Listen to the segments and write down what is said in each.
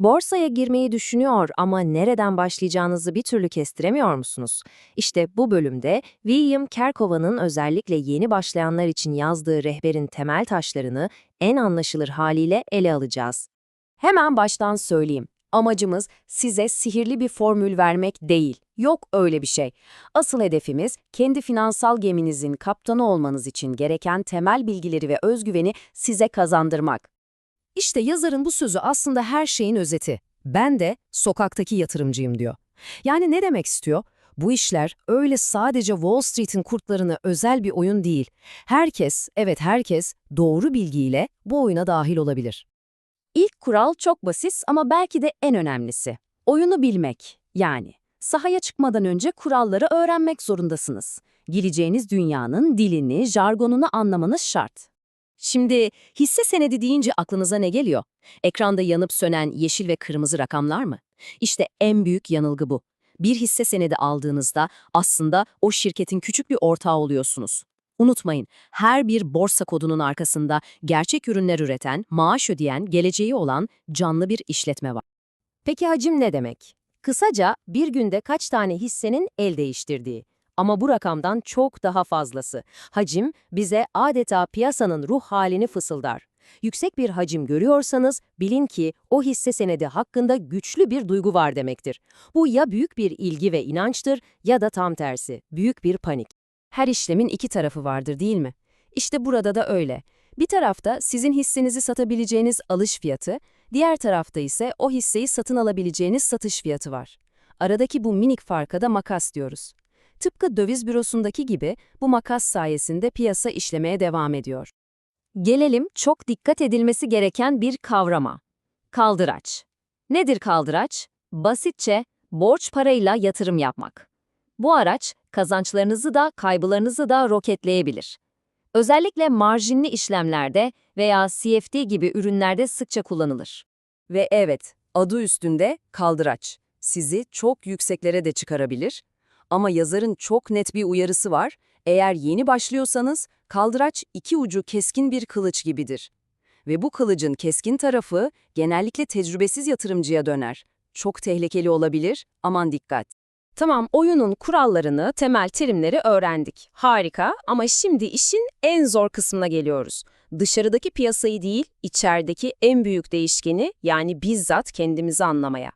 Borsaya girmeyi düşünüyor ama nereden başlayacağınızı bir türlü kestiremiyor musunuz? İşte bu bölümde William Kerkova'nın özellikle yeni başlayanlar için yazdığı rehberin temel taşlarını en anlaşılır haliyle ele alacağız. Hemen baştan söyleyeyim. Amacımız size sihirli bir formül vermek değil. Yok öyle bir şey. Asıl hedefimiz kendi finansal geminizin kaptanı olmanız için gereken temel bilgileri ve özgüveni size kazandırmak. İşte yazarın bu sözü aslında her şeyin özeti. Ben de sokaktaki yatırımcıyım diyor. Yani ne demek istiyor? Bu işler öyle sadece Wall Street'in kurtlarına özel bir oyun değil. Herkes, evet herkes doğru bilgiyle bu oyuna dahil olabilir. İlk kural çok basit ama belki de en önemlisi. Oyunu bilmek. Yani sahaya çıkmadan önce kuralları öğrenmek zorundasınız. Gireceğiniz dünyanın dilini, jargonunu anlamanız şart. Şimdi hisse senedi deyince aklınıza ne geliyor? Ekranda yanıp sönen yeşil ve kırmızı rakamlar mı? İşte en büyük yanılgı bu. Bir hisse senedi aldığınızda aslında o şirketin küçük bir ortağı oluyorsunuz. Unutmayın, her bir borsa kodunun arkasında gerçek ürünler üreten, maaş ödeyen, geleceği olan canlı bir işletme var. Peki hacim ne demek? Kısaca bir günde kaç tane hissenin el değiştirdiği. Ama bu rakamdan çok daha fazlası. Hacim bize adeta piyasanın ruh halini fısıldar. Yüksek bir hacim görüyorsanız bilin ki o hisse senedi hakkında güçlü bir duygu var demektir. Bu ya büyük bir ilgi ve inançtır ya da tam tersi, büyük bir panik. Her işlemin iki tarafı vardır değil mi? İşte burada da öyle. Bir tarafta sizin hissenizi satabileceğiniz alış fiyatı, diğer tarafta ise o hisseyi satın alabileceğiniz satış fiyatı var. Aradaki bu minik farka da makas diyoruz. Tıpkı döviz bürosundaki gibi bu makas sayesinde piyasa işlemeye devam ediyor. Gelelim çok dikkat edilmesi gereken bir kavrama. Kaldıraç. Nedir kaldıraç? Basitçe borç parayla yatırım yapmak. Bu araç kazançlarınızı da kaybılarınızı da roketleyebilir. Özellikle marjinli işlemlerde veya CFD gibi ürünlerde sıkça kullanılır. Ve evet, adı üstünde kaldıraç. Sizi çok yükseklere de çıkarabilir. Ama yazarın çok net bir uyarısı var. Eğer yeni başlıyorsanız kaldıraç iki ucu keskin bir kılıç gibidir. Ve bu kılıcın keskin tarafı genellikle tecrübesiz yatırımcıya döner. Çok tehlikeli olabilir, aman dikkat. Tamam, oyunun kurallarını, temel terimleri öğrendik. Harika ama şimdi işin en zor kısmına geliyoruz. Dışarıdaki piyasayı değil, içerideki en büyük değişkeni yani bizzat kendimizi anlamaya.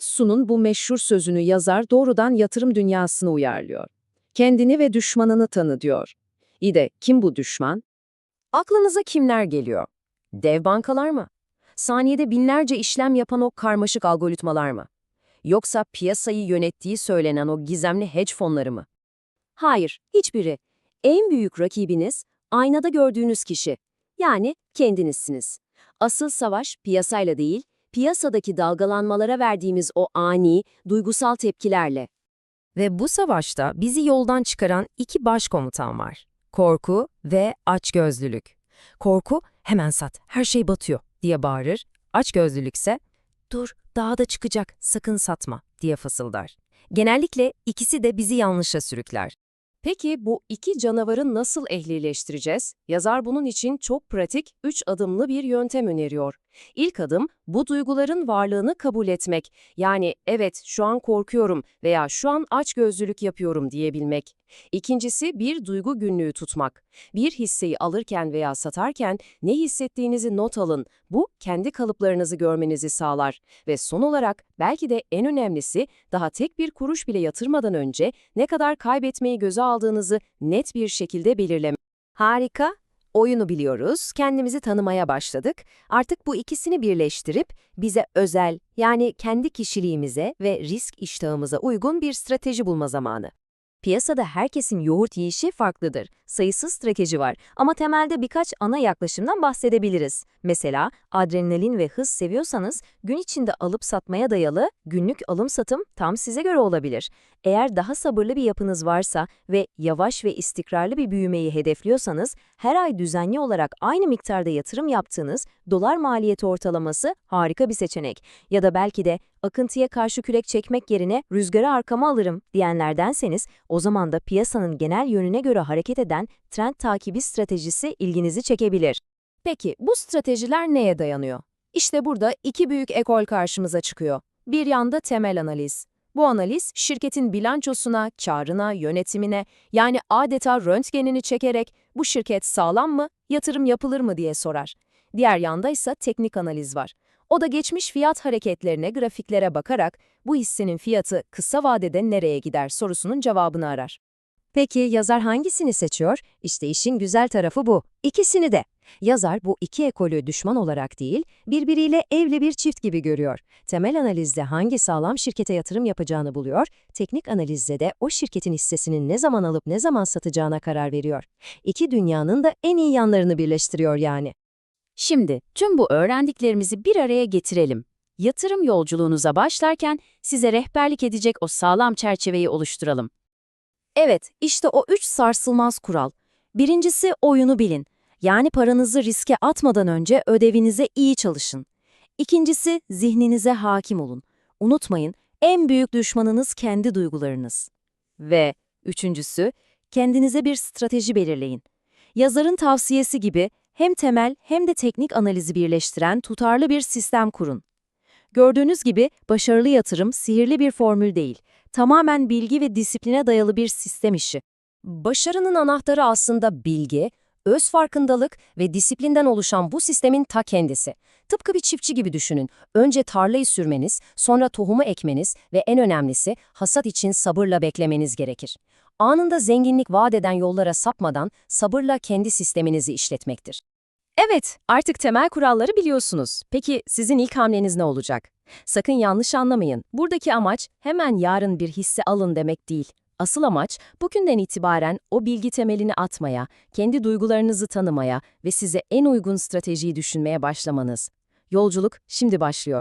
Sun bu meşhur sözünü yazar doğrudan yatırım dünyasına uyarlıyor. Kendini ve düşmanını tanı diyor. İyi de kim bu düşman? Aklınıza kimler geliyor? Dev bankalar mı? Saniyede binlerce işlem yapan o karmaşık algoritmalar mı? Yoksa piyasayı yönettiği söylenen o gizemli hedge fonları mı? Hayır, hiçbiri. En büyük rakibiniz aynada gördüğünüz kişi. Yani kendinizsiniz. Asıl savaş piyasayla değil, piyasadaki dalgalanmalara verdiğimiz o ani, duygusal tepkilerle. Ve bu savaşta bizi yoldan çıkaran iki başkomutan var. Korku ve açgözlülük. Korku, hemen sat, her şey batıyor diye bağırır. Açgözlülükse, dur, daha da çıkacak, sakın satma diye fısıldar. Genellikle ikisi de bizi yanlışa sürükler. Peki bu iki canavarı nasıl ehlileştireceğiz? Yazar bunun için çok pratik, üç adımlı bir yöntem öneriyor. İlk adım, bu duyguların varlığını kabul etmek. Yani evet şu an korkuyorum veya şu an açgözlülük yapıyorum diyebilmek. İkincisi bir duygu günlüğü tutmak. Bir hisseyi alırken veya satarken ne hissettiğinizi not alın. Bu kendi kalıplarınızı görmenizi sağlar. Ve son olarak belki de en önemlisi daha tek bir kuruş bile yatırmadan önce ne kadar kaybetmeyi göze aldığınızı net bir şekilde belirlemek. Harika. Oyunu biliyoruz, kendimizi tanımaya başladık. Artık bu ikisini birleştirip bize özel, yani kendi kişiliğimize ve risk iştahımıza uygun bir strateji bulma zamanı. Piyasada herkesin yoğurt yiyişi farklıdır. Sayısız strateji var ama temelde birkaç ana yaklaşımdan bahsedebiliriz. Mesela adrenalin ve hız seviyorsanız gün içinde alıp satmaya dayalı günlük alım-satım tam size göre olabilir. Eğer daha sabırlı bir yapınız varsa ve yavaş ve istikrarlı bir büyümeyi hedefliyorsanız her ay düzenli olarak aynı miktarda yatırım yaptığınız dolar maliyeti ortalaması harika bir seçenek. Ya da belki de akıntıya karşı kürek çekmek yerine rüzgarı arkama alırım diyenlerdenseniz o zaman da piyasanın genel yönüne göre hareket eden trend takibi stratejisi ilginizi çekebilir. Peki bu stratejiler neye dayanıyor? İşte burada iki büyük ekol karşımıza çıkıyor. Bir yanda temel analiz. Bu analiz şirketin bilançosuna, karına, yönetimine yani adeta röntgenini çekerek bu şirket sağlam mı, yatırım yapılır mı diye sorar. Diğer yanda ise teknik analiz var. O da geçmiş fiyat hareketlerine, grafiklere bakarak bu hissenin fiyatı kısa vadede nereye gider sorusunun cevabını arar. Peki yazar hangisini seçiyor? İşte işin güzel tarafı bu. İkisini de. Yazar bu iki ekolü düşman olarak değil, birbiriyle evli bir çift gibi görüyor. Temel analizde hangi sağlam şirkete yatırım yapacağını buluyor, teknik analizde de o şirketin hissesini ne zaman alıp ne zaman satacağına karar veriyor. İki dünyanın da en iyi yanlarını birleştiriyor yani. Şimdi tüm bu öğrendiklerimizi bir araya getirelim. Yatırım yolculuğunuza başlarken size rehberlik edecek o sağlam çerçeveyi oluşturalım. Evet, işte o üç sarsılmaz kural. Birincisi oyunu bilin. Yani paranızı riske atmadan önce ödevinize iyi çalışın. İkincisi zihninize hakim olun. Unutmayın, en büyük düşmanınız kendi duygularınız. Ve üçüncüsü, kendinize bir strateji belirleyin. Yazarın tavsiyesi gibi hem temel hem de teknik analizi birleştiren tutarlı bir sistem kurun. Gördüğünüz gibi başarılı yatırım sihirli bir formül değil, tamamen bilgi ve disipline dayalı bir sistem işi. Başarının anahtarı aslında bilgi, öz farkındalık ve disiplinden oluşan bu sistemin ta kendisi. Tıpkı bir çiftçi gibi düşünün. Önce tarlayı sürmeniz, sonra tohumu ekmeniz ve en önemlisi hasat için sabırla beklemeniz gerekir. Anında zenginlik vaat eden yollara sapmadan sabırla kendi sisteminizi işletmektir. Evet, artık temel kuralları biliyorsunuz. Peki sizin ilk hamleniz ne olacak? Sakın yanlış anlamayın. Buradaki amaç hemen yarın bir hisse alın demek değil. Asıl amaç bugünden itibaren o bilgi temelini atmaya, kendi duygularınızı tanımaya ve size en uygun stratejiyi düşünmeye başlamanız. Yolculuk şimdi başlıyor.